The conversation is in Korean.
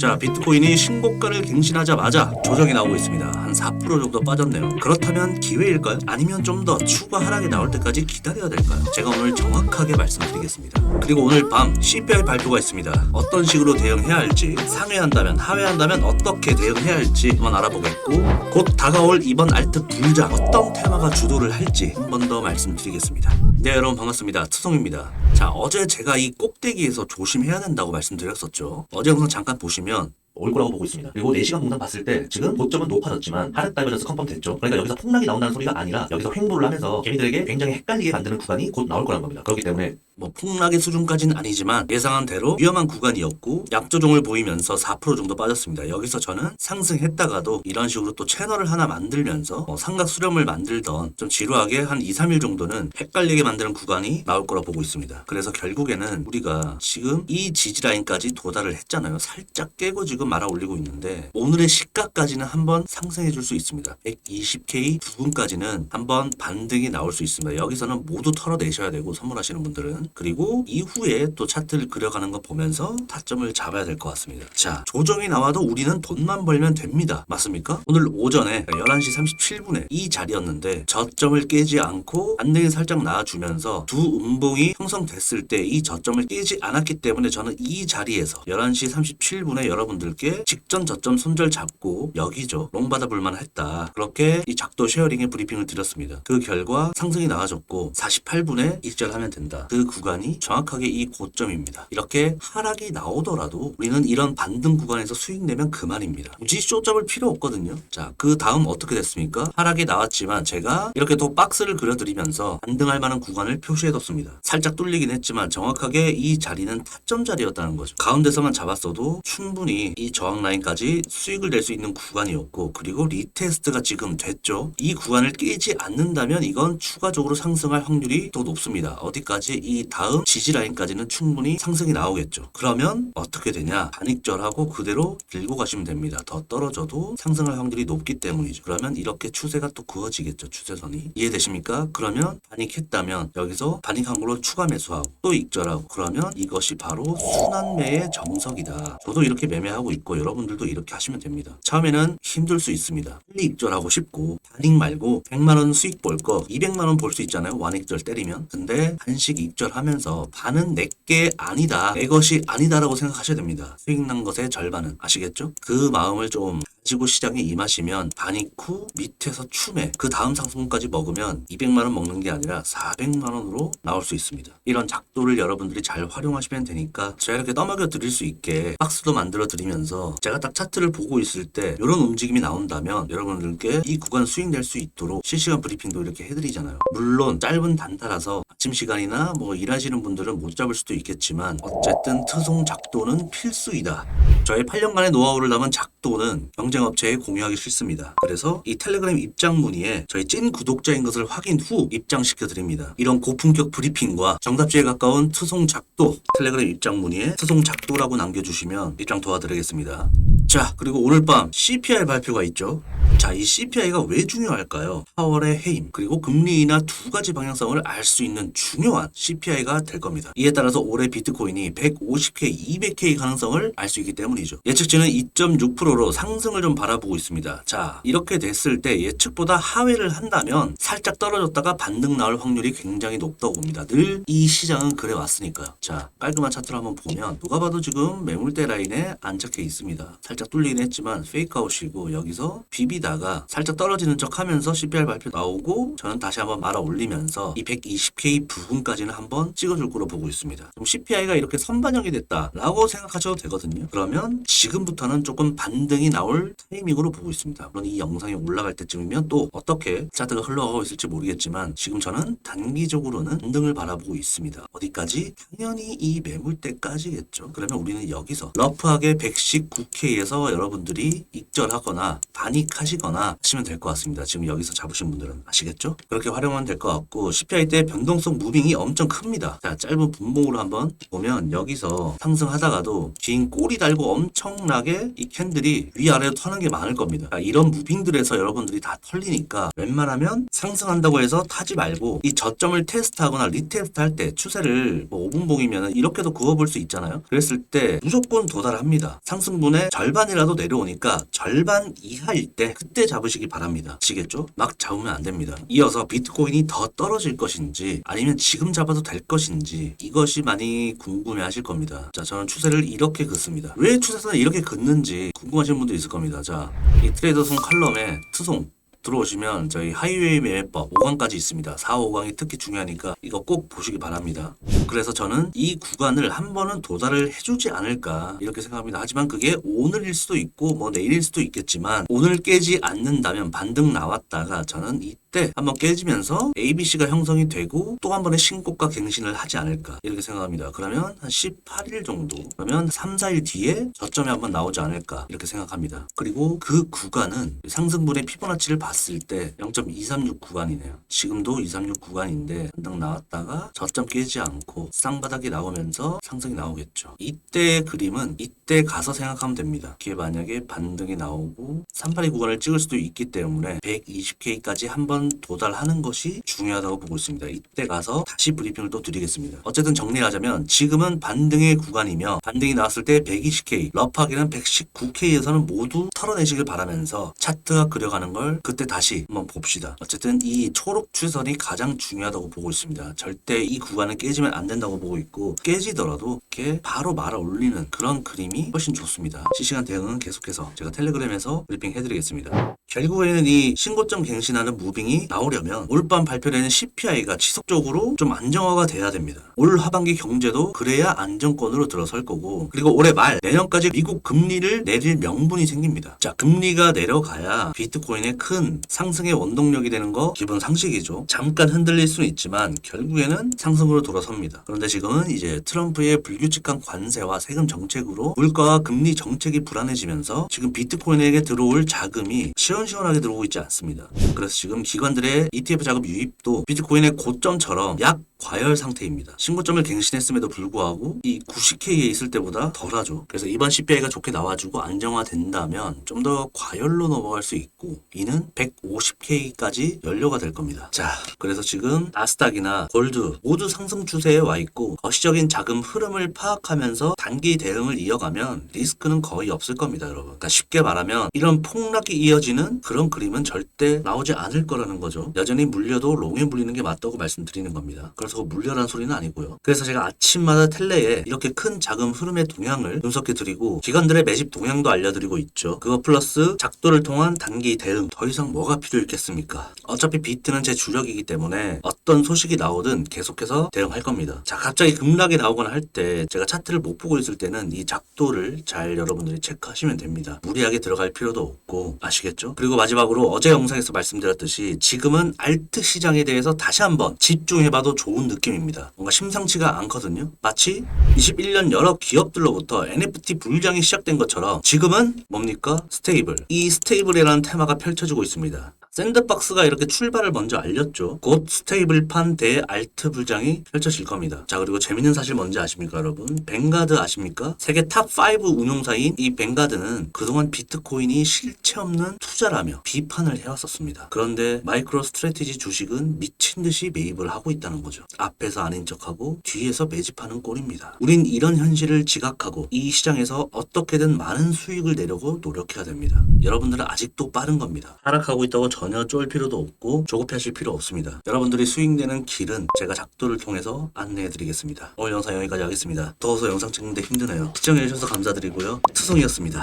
자, 비트코인이 신고가를 갱신하자마자 조정이 나오고 있습니다. 한 4% 정도 빠졌네요. 그렇다면 기회일까요? 아니면 좀 더 추가 하락이 나올 때까지 기다려야 될까요? 제가 오늘 정확하게 말씀드리겠습니다. 그리고 오늘 밤 CPI 발표가 있습니다. 어떤 식으로 대응해야 할지, 상회한다면, 하회한다면 어떻게 대응해야 할지 한번 알아보겠고, 곧 다가올 이번 알트 불장 어떤 테마가 주도를 할지 한 번 더 말씀드리겠습니다. 네, 여러분 반갑습니다. 투성입니다. 자, 어제 제가 이 꼭대기에서 조심해야 된다고 말씀드렸었죠. 어제 영상 잠깐 보시면 올 거라고 보고 있습니다. 그리고 4시간 동안 봤을 때 지금 고점은 높아졌지만 하락 다이버전스 컨펌 됐죠. 그러니까 여기서 폭락이 나온다는 소리가 아니라 여기서 횡보를 하면서 개미들에게 굉장히 헷갈리게 만드는 구간이 곧 나올 거라는 겁니다. 그렇기 때문에 뭐 폭락의 수준까지는 아니지만 예상한 대로 위험한 구간이었고 약조종을 보이면서 4% 정도 빠졌습니다. 여기서 저는 상승했다가도 이런 식으로 또 채널을 하나 만들면서 뭐 삼각 수렴을 만들던 좀 지루하게 한 2, 3일 정도는 헷갈리게 만드는 구간이 나올 거라 보고 있습니다. 그래서 결국에는 우리가 지금 이 지지 라인까지 도달을 했잖아요. 살짝 깨고 지금 말아 올리고 있는데 오늘의 시가까지는 한번 상승해 줄 수 있습니다. 120K 부분까지는 한번 반등이 나올 수 있습니다. 여기서는 모두 털어내셔야 되고 선물하시는 분들은 그리고 이후에 또 차트를 그려가는 거 보면서 타점을 잡아야 될 것 같습니다. 자, 조정이 나와도 우리는 돈만 벌면 됩니다. 맞습니까? 오늘 오전에 11시 37분에 이 자리였는데 저점을 깨지 않고 반등이 살짝 나와주면서 두 음봉이 형성됐을 때 이 저점을 깨지 않았기 때문에 저는 이 자리에서 11시 37분에 여러분들께 직전 저점 손절 잡고 여기죠. 롱 받아 볼만 했다. 그렇게 이 작도 쉐어링의 브리핑을 드렸습니다. 그 결과 상승이 나와줬고 48분에 입절하면 된다. 그 구간이 정확하게 이 고점입니다. 이렇게 하락이 나오더라도 우리는 이런 반등 구간에서 수익 내면 그만입니다. 굳이 쇼 잡을 필요 없거든요. 자, 그 다음 어떻게 됐습니까? 하락이 나왔지만 제가 이렇게 또 박스를 그려드리면서 반등할 만한 구간을 표시해뒀습니다. 살짝 뚫리긴 했지만 정확하게 이 자리는 타점 자리였다는 거죠. 가운데서만 잡았어도 충분히 이 저항 라인까지 수익을 낼 수 있는 구간이었고 그리고 리테스트가 지금 됐죠. 이 구간을 깨지 않는다면 이건 추가적으로 상승할 확률이 더 높습니다. 어디까지 이 다음 지지 라인까지는 충분히 상승이 나오겠죠. 그러면 어떻게 되냐? 반익절하고 그대로 들고 가시면 됩니다. 더 떨어져도 상승할 확률이 높기 때문이죠. 그러면 이렇게 추세가 또 그어지겠죠. 추세선이. 이해되십니까? 그러면 반익했다면 여기서 반익한 걸로 추가 매수하고 또 익절하고 그러면 이것이 바로 순환매의 정석이다. 저도 이렇게 매매하고 있고 여러분들도 이렇게 하시면 됩니다. 처음에는 힘들 수 있습니다. 빨리 익절하고 싶고 반익 말고 100만 원 수익 벌거 200만 원벌수 있잖아요. 완익절 때리면. 근데 한식 익절 하면서 반은 내게 아니다. 내 것이 아니다라고 생각하셔야 됩니다. 수익 난 것의 절반은 아시겠죠? 그 마음을 좀 가지고 시장에 임하시면 반익 후 밑에서 추매 그 다음 상승까지 먹으면 200만 원 먹는 게 아니라 400만 원으로 나올 수 있습니다. 이런 작도를 여러분들이 잘 활용하시면 되니까 제가 이렇게 떠먹여 드릴 수 있게 박스도 만들어 드리면서 제가 딱 차트를 보고 있을 때 이런 움직임이 나온다면 여러분들께 이 구간 수익 낼수 있도록 실시간 브리핑도 이렇게 해드리잖아요. 물론 짧은 단타라서 아침 시간이나 뭐 일하시는 분들은 못 잡을 수도 있겠지만 어쨌든 트송 작도는 필수이다. 저의 8년간의 노하우를 담은 작 도는 경쟁업체에 공유하기 싫습니다. 그래서 이 텔레그램 입장 문의에 저희 찐 구독자인 것을 확인 후 입장시켜 드립니다. 이런 고품격 브리핑과 정답지에 가까운 투송 작도 텔레그램 입장 문의에 투송 작도라고 남겨주시면 입장 도와드리겠습니다. 자, 그리고 오늘 밤 CPI 발표가 있죠. 자, 이 CPI가 왜 중요할까요? 파월의 해임, 그리고 금리 인하 두 가지 방향성을 알 수 있는 중요한 CPI가 될 겁니다. 이에 따라서 올해 비트코인이 150K, 200K 가능성을 알 수 있기 때문이죠. 예측치는 2.6%로 상승을 좀 바라보고 있습니다. 자, 이렇게 됐을 때 예측보다 하회를 한다면 살짝 떨어졌다가 반등 나올 확률이 굉장히 높다고 봅니다. 늘 이 시장은 그래 왔으니까요. 자, 깔끔한 차트를 한번 보면 누가 봐도 지금 매물대 라인에 안착해 있습니다. 살짝 뚫리긴 했지만 페이크아웃이고 여기서 비비다가 살짝 떨어지는 척 하면서 CPR 발표 나오고 저는 다시 한번 말아 올리면서 이 120K 부분까지는 한번 찍어줄 거로 보고 있습니다. 그럼 CPI가 이렇게 선반영이 됐다라고 생각하셔도 되거든요. 그러면 지금부터는 조금 반등이 나올 타이밍으로 보고 있습니다. 물론 이 영상이 올라갈 때쯤이면 또 어떻게 차트가 흘러가고 있을지 모르겠지만 지금 저는 단기적으로는 반등을 바라보고 있습니다. 어디까지? 당연히 이 매물대까지겠죠. 그러면 우리는 여기서 러프하게 119K에서 여러분들이 익절하거나 반익하시거나 하시거나 하시면 될 것 같습니다. 지금 여기서 잡으신 분들은 아시겠죠? 그렇게 활용하면 될 것 같고 CPI 때 변동성 무빙이 엄청 큽니다. 자, 짧은 분봉으로 한번 보면 여기서 상승하다가도 긴 꼬리 달고 엄청나게 이 캔들이 위아래로 터는 게 많을 겁니다. 자, 이런 무빙들에서 여러분들이 다 털리니까 웬만하면 상승한다고 해서 타지 말고 이 저점을 테스트하거나 리테스트 할 때 추세를 뭐 5분봉이면 이렇게도 그어볼 수 있잖아요. 그랬을 때 무조건 도달합니다. 상승분의 절반이라도 내려오니까 절반 이하일 때 그때 잡으시기 바랍니다. 아시겠죠? 막 잡으면 안 됩니다. 이어서 비트코인이 더 떨어질 것인지 아니면 지금 잡아도 될 것인지 이것이 많이 궁금해 하실 겁니다. 자, 저는 추세를 이렇게 긋습니다. 왜 추세선을 이렇게 긋는지 궁금하신 분도 있을 겁니다. 자, 이 트레이더송 칼럼에 투송 들어오시면 저희 하이웨이 매매법 5강까지 있습니다. 4, 5강이 특히 중요하니까 이거 꼭 보시기 바랍니다. 그래서 저는 이 구간을 한 번은 도달을 해주지 않을까 이렇게 생각합니다. 하지만 그게 오늘일 수도 있고 뭐 내일일 수도 있겠지만 오늘 깨지 않는다면 반등 나왔다가 저는 이때 한번 깨지면서 ABC가 형성이 되고 또 한 번의 신고가 갱신을 하지 않을까 이렇게 생각합니다. 그러면 한 18일 정도 그러면 3, 4일 뒤에 저점이 한번 나오지 않을까 이렇게 생각합니다. 그리고 그 구간은 상승분의 피보나치를 봤을 때 0.236 구간이네요. 지금도 236 구간인데 한당 나왔다가 저점 깨지 않고 쌍바닥이 나오면서 상승이 나오겠죠. 이때의 그림은 이때 가서 생각하면 됩니다. 이게 만약에 반등이 나오고 382 구간을 찍을 수도 있기 때문에 120K까지 한번 도달하는 것이 중요하다고 보고 있습니다. 이때 가서 다시 브리핑을 또 드리겠습니다. 어쨌든 정리하자면 지금은 반등의 구간이며 반등이 나왔을 때 120K, 러프하기는 119K에서는 모두 털어내시길 바라면서 차트가 그려가는 걸 그때 다시 한번 봅시다. 어쨌든 이 초록 추선이 가장 중요하다고 보고 있습니다. 절대 이 구간은 깨지면 안 된다고 보고 있고 깨지더라도 이렇게 바로 말아 올리는 그런 그림이 훨씬 좋습니다. 실시간 대응은 계속해서 제가 텔레그램에서 브리핑 해드리겠습니다. 결국에는 이 신고점 갱신하는 무빙이 나오려면 올밤 발표되는 CPI가 지속적으로 좀 안정화가 돼야 됩니다. 올 하반기 경제도 그래야 안정권으로 들어설 거고 그리고 올해 말 내년까지 미국 금리를 내릴 명분이 생깁니다. 자 금리가 내려가야 비트코인의 큰 상승의 원동력이 되는 거 기본 상식이죠. 잠깐 흔들릴 수는 있지만 결국에는 상승으로 돌아섭니다. 그런데 지금은 이제 트럼프의 불규칙한 관세와 세금 정책으로 물가와 금리 정책이 불안해지면서 지금 비트코인에게 들어올 자금이 시원 시원하게 들어오고 있지 않습니다. 그래서 지금 기관들의 ETF 자금 유입도 비트코인의 고점처럼 약 과열 상태입니다. 신고점을 갱신했음에도 불구하고 이 90K에 있을 때보다 덜하죠. 그래서 이번 CPI가 좋게 나와주고 안정화된다면 좀 더 과열로 넘어갈 수 있고 이는 150K까지 연료가 될 겁니다. 자, 그래서 지금 나스닥이나 골드 모두 상승 추세에 와 있고 거시적인 자금 흐름을 파악하면서 단기 대응을 이어가면 리스크는 거의 없을 겁니다, 여러분. 그러니까 쉽게 말하면 이런 폭락이 이어지는 그런 그림은 절대 나오지 않을 거라는 거죠. 여전히 물려도 롱에 물리는 게 맞다고 말씀드리는 겁니다. 물려란 소리는 아니고요. 그래서 제가 아침마다 텔레에 이렇게 큰 자금 흐름의 동향을 분석해 드리고 기관들의 매집 동향도 알려드리고 있죠. 그거 플러스 작도를 통한 단기 대응 더 이상 뭐가 필요 있겠습니까? 어차피 비트는 제 주력이기 때문에 어떤 소식이 나오든 계속해서 대응할 겁니다. 자 갑자기 급락이 나오거나 할 때 제가 차트를 못 보고 있을 때는 이 작도를 잘 여러분들이 체크하시면 됩니다. 무리하게 들어갈 필요도 없고 아시겠죠? 그리고 마지막으로 어제 영상에서 말씀드렸듯이 지금은 알트 시장에 대해서 다시 한번 집중해봐도 좋은 느낌입니다. 뭔가 심상치가 않거든요. 마치 21년 여러 기업들로부터 NFT 불장이 시작된 것처럼 지금은 뭡니까? 스테이블. 이 스테이블이라는 테마가 펼쳐지고 있습니다. 샌드박스가 이렇게 출발을 먼저 알렸죠. 곧 스테이블판 대 알트 불장이 펼쳐질 겁니다. 자 그리고 재밌는 사실 뭔지 아십니까 여러분? 뱅가드 아십니까? 세계 탑5 운용사인 이 뱅가드는 그동안 비트코인이 실체 없는 투자라며 비판을 해왔었습니다. 그런데 마이크로 스트레티지 주식은 미친 듯이 매입을 하고 있다는 거죠. 앞에서 아닌 척하고 뒤에서 매집하는 꼴입니다. 우린 이런 현실을 지각하고 이 시장에서 어떻게든 많은 수익을 내려고 노력해야 됩니다. 여러분들은 아직도 빠른 겁니다. 하락하고 있다고 전혀 쫄 필요도 없고 조급해하실 필요 없습니다. 여러분들이 수익 내는 길은 제가 작도를 통해서 안내해 드리겠습니다. 오늘 영상 여기까지 하겠습니다. 더워서 영상 찍는데 힘드네요. 시청해 주셔서 감사드리고요. 투성이었습니다.